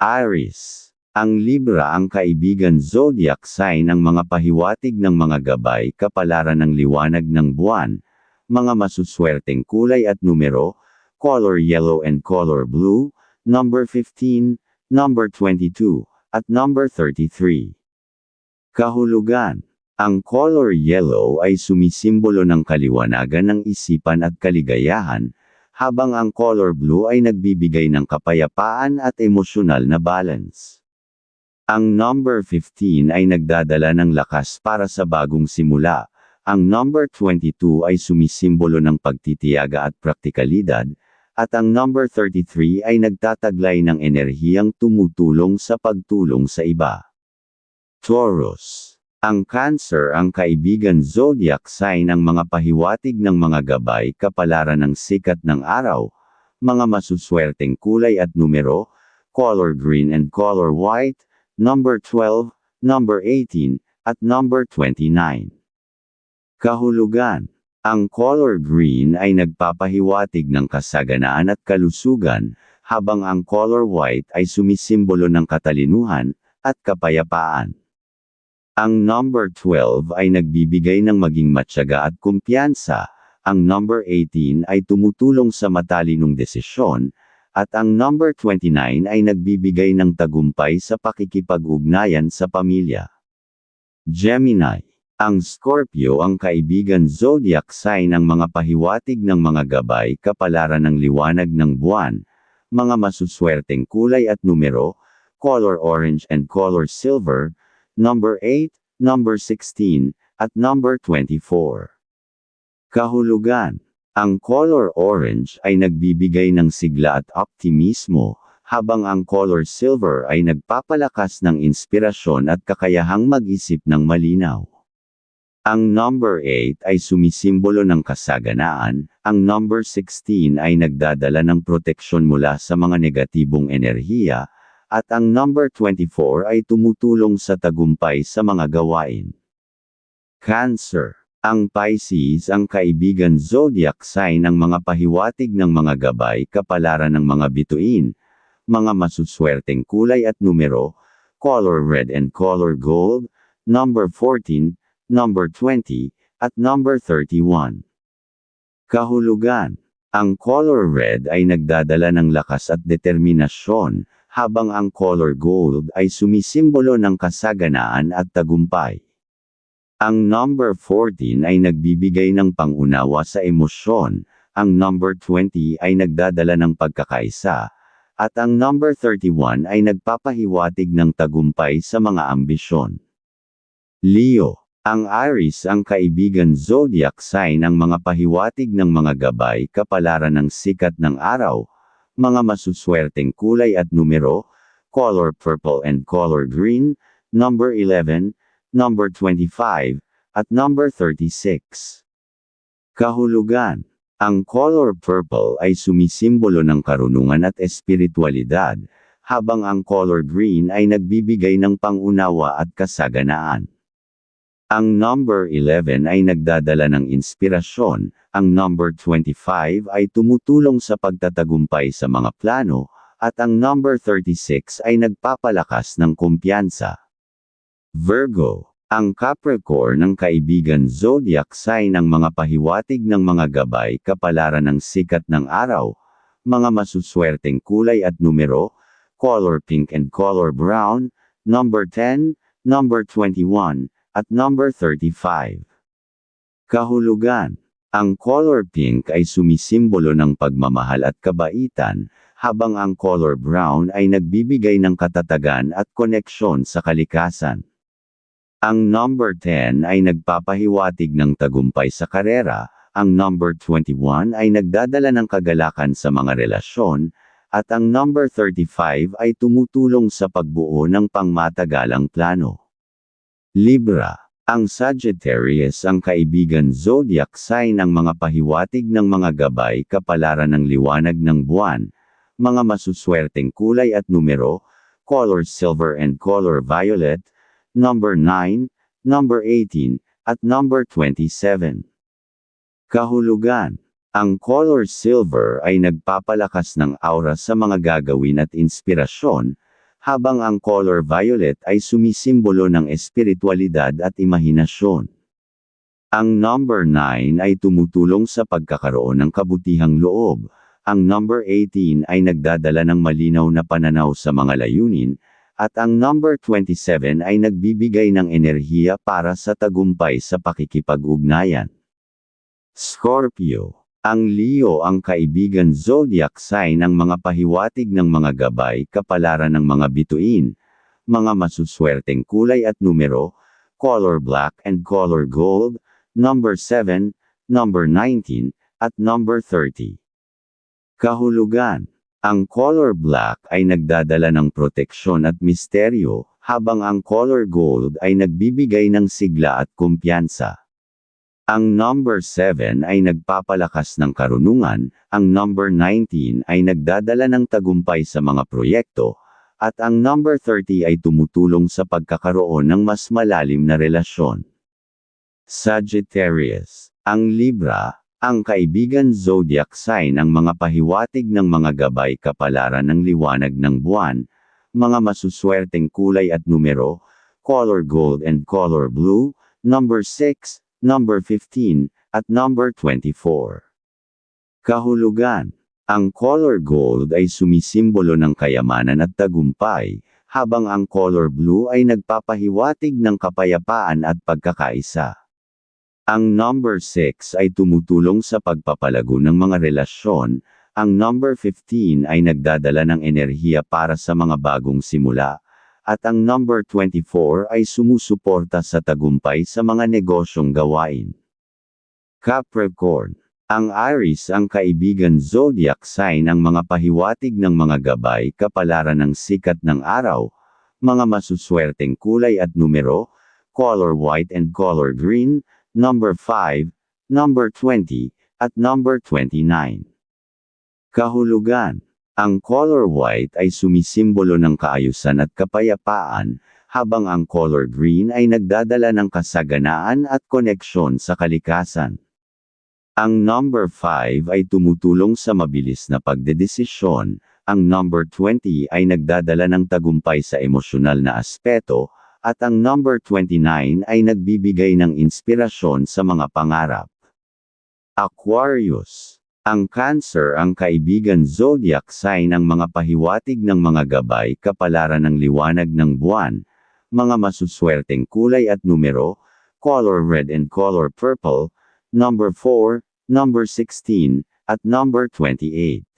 Aries. Ang Libra ang kaibigan zodiac sign ng mga pahiwatig ng mga gabay kapalaran ng liwanag ng buwan, mga masuswerteng kulay at numero, color yellow and color blue, number 15, number 22, at number 33. Kahulugan. Ang color yellow ay sumisimbolo ng kaliwanagan ng isipan at kaligayahan, habang ang color blue ay nagbibigay ng kapayapaan at emosyonal na balance. Ang number 15 ay nagdadala ng lakas para sa bagong simula. Ang number 22 ay sumisimbolo ng pagtitiyaga at praktikalidad, at ang number 33 ay nagtataglay ng enerhiyang tumutulong sa pagtulong sa iba. Taurus. Ang Cancer ang kaibigan zodiac sign ng mga pahiwatig ng mga gabay kapalaran ng sikat ng araw, mga masuswerteng kulay at numero, color green and color white, number 12, number 18, at number 29. Kahulugan. Ang color green ay nagpapahiwatig ng kasaganaan at kalusugan, habang ang color white ay sumisimbolo ng katalinuhan at kapayapaan. Ang number 12 ay nagbibigay ng maging matyaga at kumpiyansa, ang number 18 ay tumutulong sa matalinong desisyon, at ang number 29 ay nagbibigay ng tagumpay sa pakikipag-ugnayan sa pamilya. Gemini. Ang Scorpio ang kaibigan zodiac sign ng mga pahiwatig ng mga gabay kapalaran ng liwanag ng buwan, mga masuswerteng kulay at numero, color orange and color silver, number 8, number 16, at number 24. Kahulugan ang color orange ay nagbibigay ng sigla at optimismo, habang ang color silver ay nagpapalakas ng inspirasyon at kakayahang mag-isip ng malinaw. Ang number 8 ay sumisimbolo ng kasaganaan, ang number 16 ay nagdadala ng proteksyon mula sa mga negatibong enerhiya, at ang number 24 ay tumutulong sa tagumpay sa mga gawain. Cancer ang Pisces ang kaibigan zodiac sign ng mga pahiwatig ng mga gabay kapalaran ng mga bituin, mga masuswerteng kulay at numero, color red and color gold, number 14, number 20, at number 31. Kahulugan. Ang color red ay nagdadala ng lakas at determinasyon, habang ang color gold ay sumisimbolo ng kasaganaan at tagumpay. Ang number 14 ay nagbibigay ng pangunawa sa emosyon, ang number 20 ay nagdadala ng pagkakaisa, at ang number 31 ay nagpapahiwatig ng tagumpay sa mga ambisyon. Leo, ang Aries ang kaibigan zodiac sign ng mga pahiwatig ng mga gabay kapalaran ng sikat ng araw, mga masuswerteng kulay at numero, color purple and color green, number 11, number 25, at number 36. Kahulugan. Ang color purple ay sumisimbolo ng karunungan at espiritualidad, habang ang color green ay nagbibigay ng pangunawa at kasaganaan. Ang number 11 ay nagdadala ng inspirasyon, ang number 25 ay tumutulong sa pagtatagumpay sa mga plano, at ang number 36 ay nagpapalakas ng kumpiyansa. Virgo, ang Capricorn ng kaibigan zodiac sign ng mga pahiwatig ng mga gabay kapalaran ng sikat ng araw, mga masuswerteng kulay at numero, color pink and color brown, number 10, number 21, at number 35. Kahulugan Ang color pink ay sumisimbolo ng pagmamahal at kabaitan, habang ang color brown ay nagbibigay ng katatagan at koneksyon sa kalikasan. Ang number 10 ay nagpapahiwatig ng tagumpay sa karera, ang number 21 ay nagdadala ng kagalakan sa mga relasyon, at ang number 35 ay tumutulong sa pagbuo ng pangmatagalang plano. Libra ang Sagittarius ang kaibigan zodiac sign ng mga pahiwatig ng mga gabay kapalaran ng liwanag ng buwan, mga masuswerteng kulay at numero, color silver and color violet, number 9, number 18, at number 27. Kahulugan Ang color silver ay nagpapalakas ng aura sa mga gagawin at inspirasyon, habang ang color violet ay sumisimbolo ng espiritualidad at imahinasyon. Ang number 9 ay tumutulong sa pagkakaroon ng kabutihang loob. Ang number 18 ay nagdadala ng malinaw na pananaw sa mga layunin, at ang number 27 ay nagbibigay ng enerhiya para sa tagumpay sa pakikipag-ugnayan. Scorpio ang Leo ang kaibigan zodiac sign ng mga pahiwatig ng mga gabay kapalaran ng mga bituin, mga masuswerteng kulay at numero, color black and color gold, number 7, number 19, at number 30. Kahulugan Ang color black ay nagdadala ng proteksyon at misteryo, habang ang color gold ay nagbibigay ng sigla at kumpiyansa. Ang number 7 ay nagpapalakas ng karunungan, ang number 19 ay nagdadala ng tagumpay sa mga proyekto, at ang number 30 ay tumutulong sa pagkakaroon ng mas malalim na relasyon. Sagittarius Ang Libra, ang kaibigan zodiac sign ang mga pahiwatig ng mga gabay kapalaran ng liwanag ng buwan, mga masuswerteng kulay at numero, color gold and color blue, number 6, number 15, at number 24. Kahulugan Ang color gold ay sumisimbolo ng kayamanan at tagumpay, habang ang color blue ay nagpapahiwatig ng kapayapaan at pagkakaisa. Ang number 6 ay tumutulong sa pagpapalago ng mga relasyon, ang number 15 ay nagdadala ng enerhiya para sa mga bagong simula, at ang number 24 ay sumusuporta sa tagumpay sa mga negosyong gawain. Capricorn Ang Aries ang kaibigan zodiac sign ng mga pahiwatig ng mga gabay kapalaran ng sikat ng araw, mga masuswerteng kulay at numero, color white and color green, number 5, number 20, at number 29. Kahulugan ang color white ay sumisimbolo ng kaayusan at kapayapaan, habang ang color green ay nagdadala ng kasaganaan at koneksyon sa kalikasan. Ang number 5 ay tumutulong sa mabilis na pagdedesisyon, ang number 20 ay nagdadala ng tagumpay sa emosyonal na aspeto, at ang number 29 ay nagbibigay ng inspirasyon sa mga pangarap. Aquarius ang Cancer ang kaibigan zodiac sign ng mga pahiwatig ng mga gabay kapalaran ng liwanag ng buwan, mga masuswerteng kulay at numero, color red and color purple, number 4, number 16, at number 28.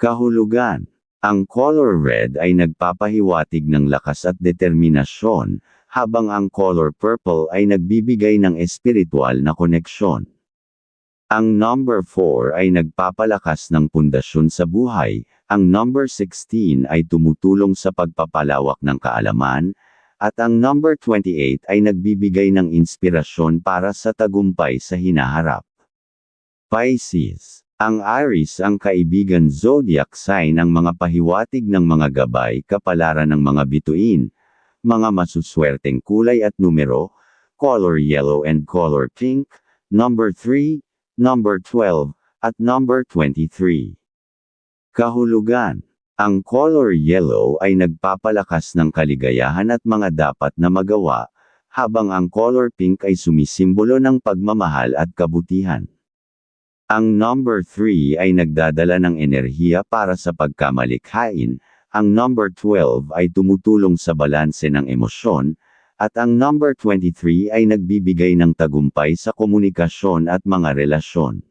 Kahulugan Ang color red ay nagpapahiwatig ng lakas at determinasyon, habang ang color purple ay nagbibigay ng espiritual na koneksyon. Ang number 4 ay nagpapalakas ng pundasyon sa buhay, ang number 16 ay tumutulong sa pagpapalawak ng kaalaman, at ang number 28 ay nagbibigay ng inspirasyon para sa tagumpay sa hinaharap. Pisces. Ang Aries ang kaibigan zodiac sign ng mga pahiwatig ng mga gabay kapalaran ng mga bituin, mga masuswerteng kulay at numero, color yellow and color pink, number 3, number 12, at number 23. Kahulugan Ang color yellow ay nagpapalakas ng kaligayahan at mga dapat na magawa, habang ang color pink ay sumisimbolo ng pagmamahal at kabutihan. Ang number 3 ay nagdadala ng enerhiya para sa pagkamalikhain, ang number 12 ay tumutulong sa balanse ng emosyon, at ang number 23 ay nagbibigay ng tagumpay sa komunikasyon at mga relasyon.